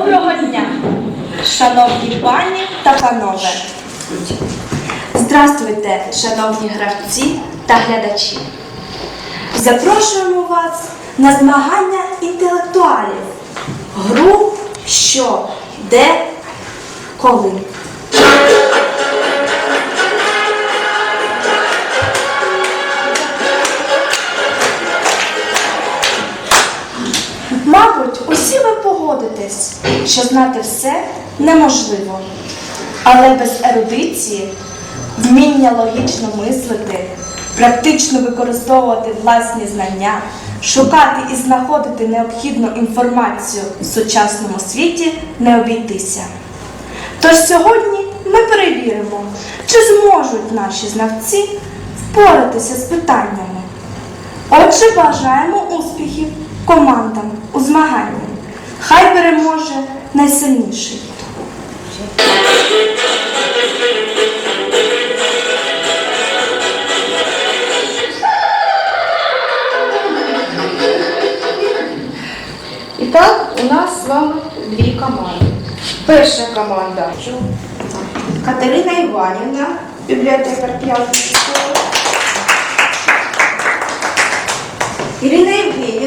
Доброго дня, шановні пані та панове. Здравствуйте, шановні гравці та глядачі. Запрошуємо вас на змагання інтелектуалів. Гру що, де, коли. Погодитесь, що знати все неможливо. Але без ерудиції, вміння логічно мислити, практично використовувати власні знання, шукати і знаходити необхідну інформацію в сучасному світі не обійтися. Тож сьогодні ми перевіримо, чи зможуть наші знавці впоратися з питаннями. Отже, бажаємо успіхів командам у змаганні. Хай переможе найсильніший. І так, у нас з вами дві команди. Перша команда Катерина Іванівна, бібліотекар п'ятої школи. Ірина Євгенівна,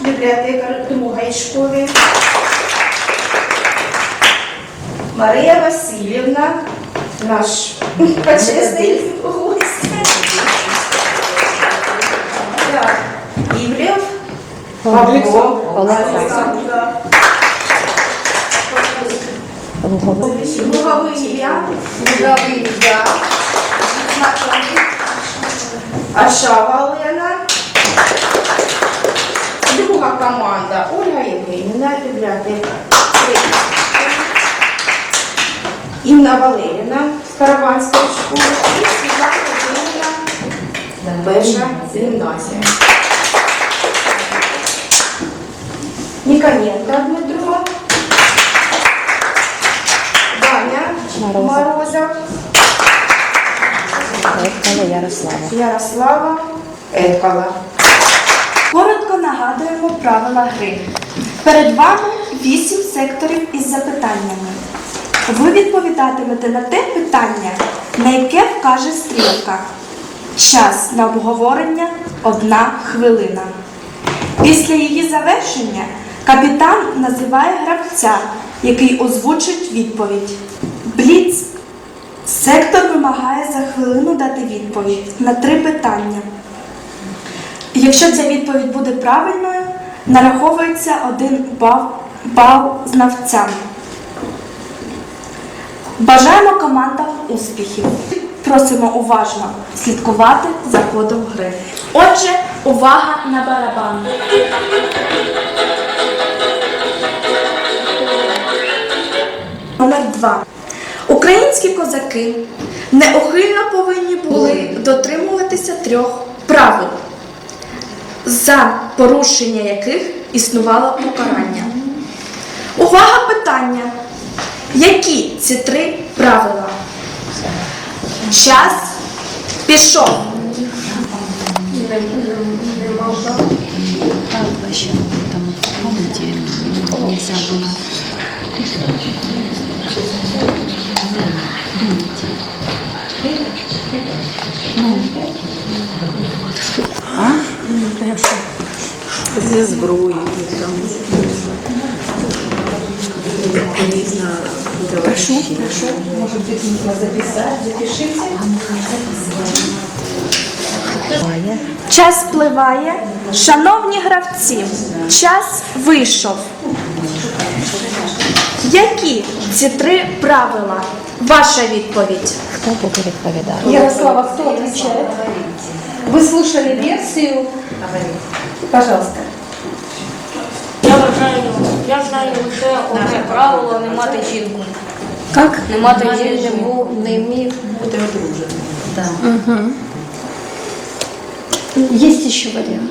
бібліотекар другої школи. Марія Васильівна, наш почесний гость. Івлєв Павло Олександр. Луговий Ілля, Луговий Ілля, Ашава Олена. Друга команда Ольга Євгенівна, бібліотека. Інна Валерівна з Караванської школи і Світлана Володимирівна, перша гімназія. Ніконенко Дмитро. Даня Морозов. Ярослава. Ярослава Екала. Коротко нагадуємо правила гри. Перед вами вісім секторів із запитаннями. Ви відповідатимете на те питання, на яке вкаже стрілка. Час на обговорення одна хвилина. Після її завершення капітан називає гравця, який озвучить відповідь. Бліц. Сектор вимагає за хвилину дати відповідь на три питання. Якщо ця відповідь буде правильною, нараховується один бал, бал знавцям. Бажаємо командам успіхів. Просимо уважно слідкувати за ходом гри. Отже, увага на барабан. Номер 2. Українські козаки неухильно повинні були дотримуватися трьох правил, за порушення яких існувало покарання. Увага питання. Які ці три правила? Час пішов. Там. Зі зброї там. Прошу, прошу. Час спливає. Шановні гравці, час вийшов. Які ці три правила? Ваша відповідь. Хто буде відповідати? Ярослава, кто отвечает? Вы слушали версию? Пожалуйста. Я вважаю, я знаю лише одне правило не мати жінку. Як? Не мати жінку. не, мог, не имеет бути одружен. Есть еще вариант.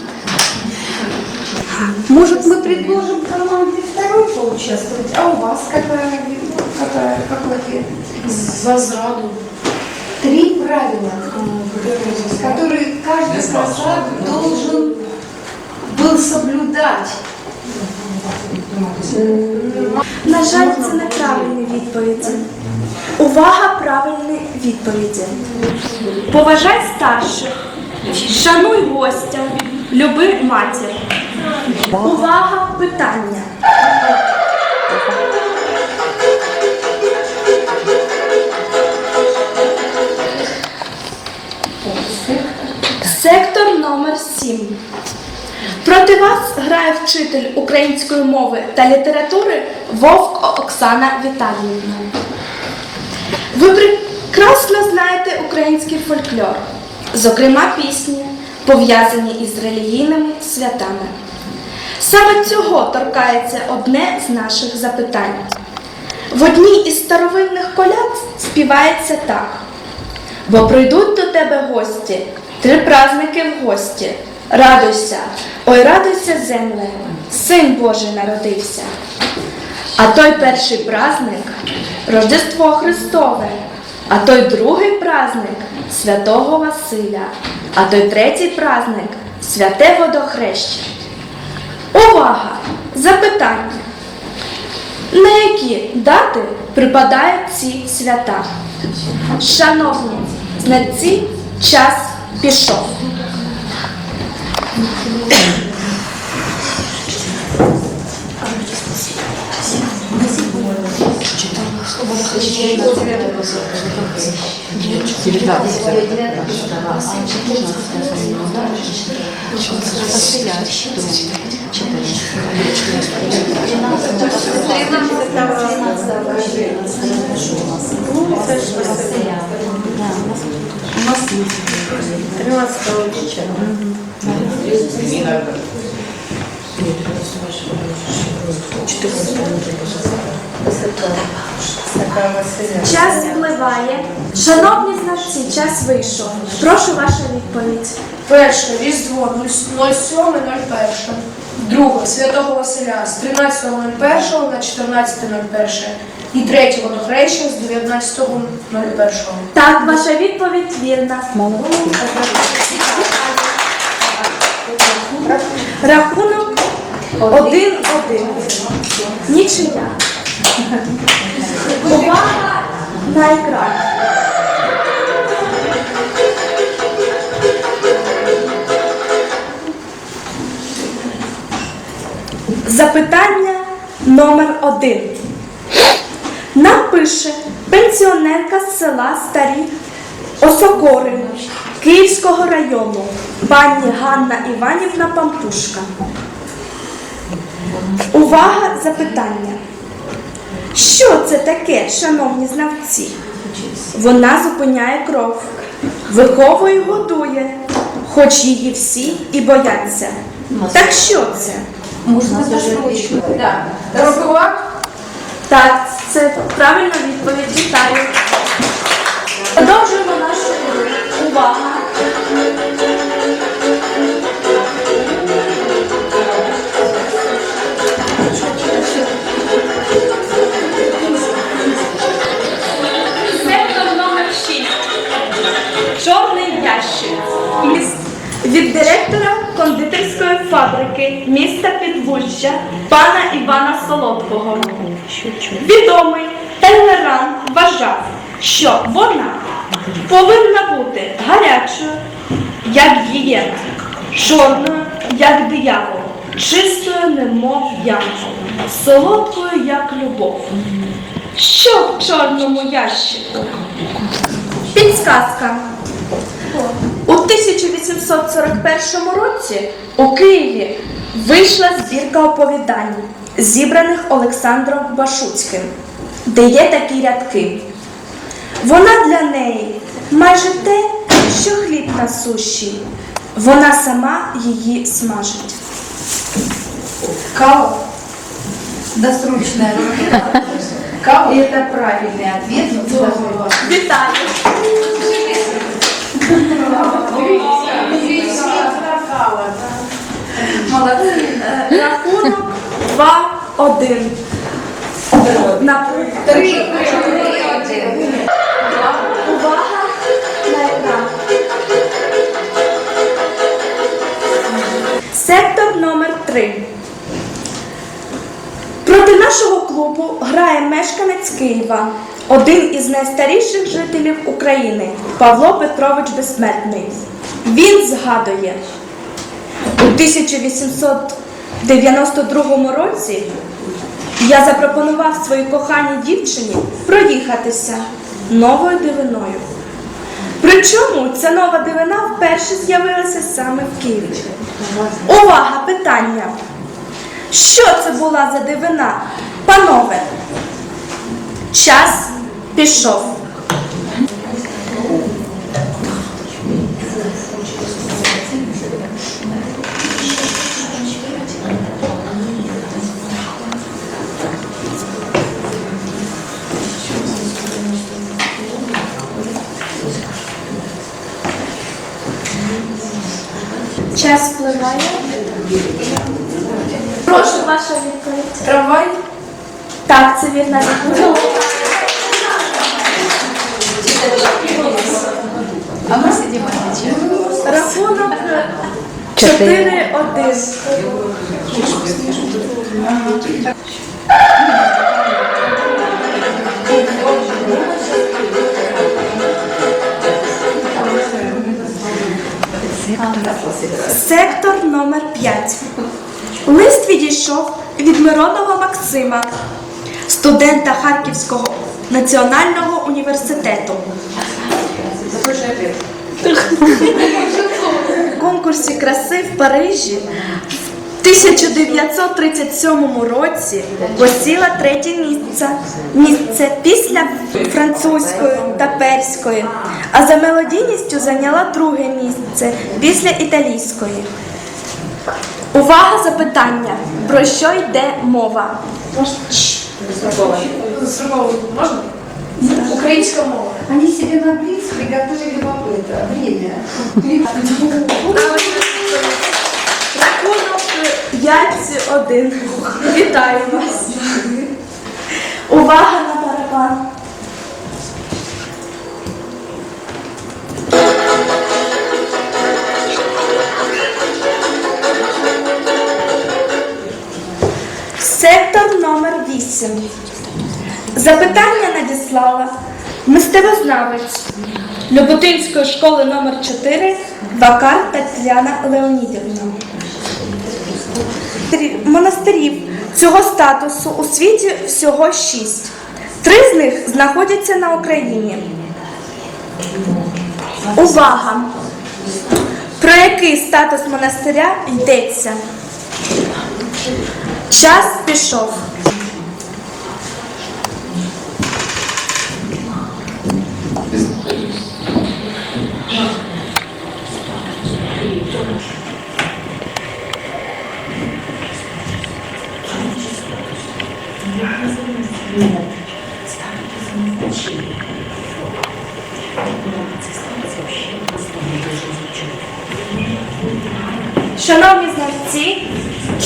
Может, мы предложим команде второй поучаствовать, а у вас какая, какая, какой ответ? За зраду. Три правила, которые каждый казак должен был соблюдать. На На жаль, це неправильні відповіді. Увага, правильні відповіді. Поважай старших, шануй гостя, люби матір. Увага, питання. 7. Проти вас грає вчитель української мови та літератури Вовк Оксана Віталіївна. Ви прекрасно знаєте український фольклор, зокрема пісні, пов'язані із релігійними святами. Саме цього торкається одне з наших запитань. В одній із старовинних коляд співається так. Бо прийдуть до тебе гості, три праздники в гості. Радуйся, ой, радуйся, земле, син Божий народився. А той перший праздник Рождество Христове, а той другий праздник Святого Василя, а той третій праздник Святе Водохреще. Увага! Запитання. На які дати припадають ці свята? Шановні, знатці, час пішов. 13 вечера. Час впливає. Шановні знавці, час вийшов. Прошу ваша відповідь. Перше Різдво 07.01. Друге Святого Василя з 13.01 на 14.01. І третє водохреща з 19.01. Так, ваша відповідь вірна. Рахунок один-один. Нічия. Увага на екран. Запитання номер один. Нам пише пенсіонерка з села Старі Осокори Київського району пані Ганна Іванівна Пампушка. Увага, запитання. Що це таке, шановні знавці? Вона зупиняє кров, виховує, і годує, хоч її всі і бояться. Так що це? Дорогувак Так, це правильна відповідь. Вітаю. Продовжуємо Сектор номер 6. Чорний ящик. Міс- Від директора кондитерської фабрики міста Підвужжя пана Івана Солодкого. Відомий Телеран вважав, що вона повинна бути гарячою, як гієна, чорною, як диявол, чистою, немов янголь, солодкою, як любов. Що в чорному ящику? Підсказка. У 1841 році у Києві вийшла збірка оповідань, зібраних Олександром Башуцьким, де є такі рядки. Вона для неї майже те, що хліб на суші. Вона сама її смажить. Кава. Досрочная. Кава. И это правильный ответ. но ты должна его Вітаю! Молодцы. Е, Рахунок 2-1. На Три. Увага 3. Проти нашого клубу грає мешканець Києва, один із найстаріших жителів України Павло Петрович Безсмертний. Він згадує, у 1892 році я запропонував своїй коханій дівчині проїхатися новою дивиною. Причому ця нова дивина вперше з'явилася саме в Києві. Увага, питання! Що це була за дивина? Панове, час пішов. Час впливає. Прошу ваша відповідь. Трамвай? Так, це вірна відповідь. А мы сидим отвечаем. Рахунок Чотири. 4-1. Сектор номер 5. Лист відійшов від Миронова Максима, студента Харківського національного університету. В конкурсі краси в Парижі в 1937 році посіла третє місце, місце після французької та перської, а за мелодійністю зайняла друге місце після італійської. Увага запитання, про що йде мова? Українська мова. Они себе на блиц приготовили вам это время. Рахунок 5-1. Вітаю вас. Увага на барабан. Сектор номер 8. Запитання надіслала мистецтвознавець Люботинської школи номер 4 Вакар Тетяна Леонідівна. Монастирів цього статусу у світі всього шість. Три з них знаходяться на Україні. Увага! Про який статус монастиря йдеться? Час пішов. Шановні знавці,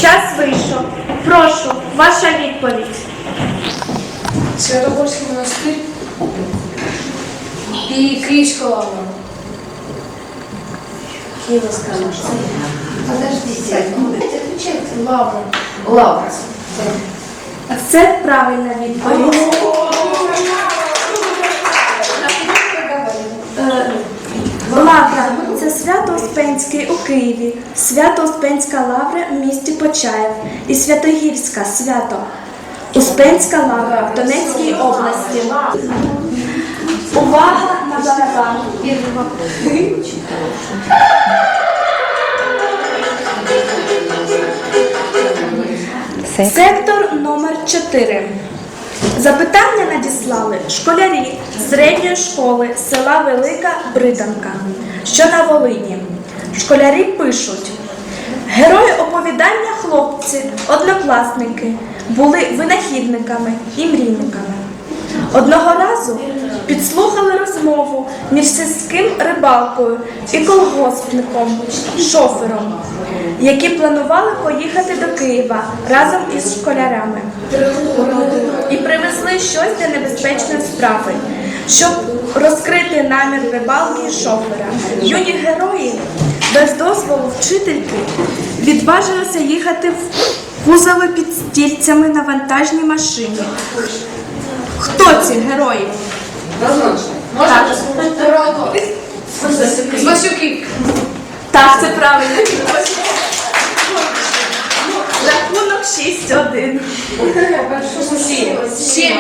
час вийшов. Прошу, ваша відповідь. Святогорський монастир і Київська лавра. Подождите, ну, отвечайте. Лавра. Лавра. Це правильна відповідь. Е, Це Свято-Успенський у Києві, Свято-Успенська лавра в місті Почаєв і Святогірська свято. Успенська лавра в Донецькій області. Увага на барабан. Сектор номер 4. Запитання надіслали школярі середньої школи села Велика Бриданка, що на Волині. Школярі пишуть: герої оповідання хлопці, однокласники, були винахідниками і мрійниками. Одного разу підслухали розмову між сільським рибалкою і колгоспником, шофером, які планували поїхати до Києва разом із школярами і привезли щось для небезпечної справи, щоб розкрити намір рибалки і шофера. Юні герої без дозволу вчительки відважилися їхати в Кузови під стільцями на вантажній машині. Хто ці герої? Можна? Так, це правильно. Рахунок 6-1. Сім. Сім.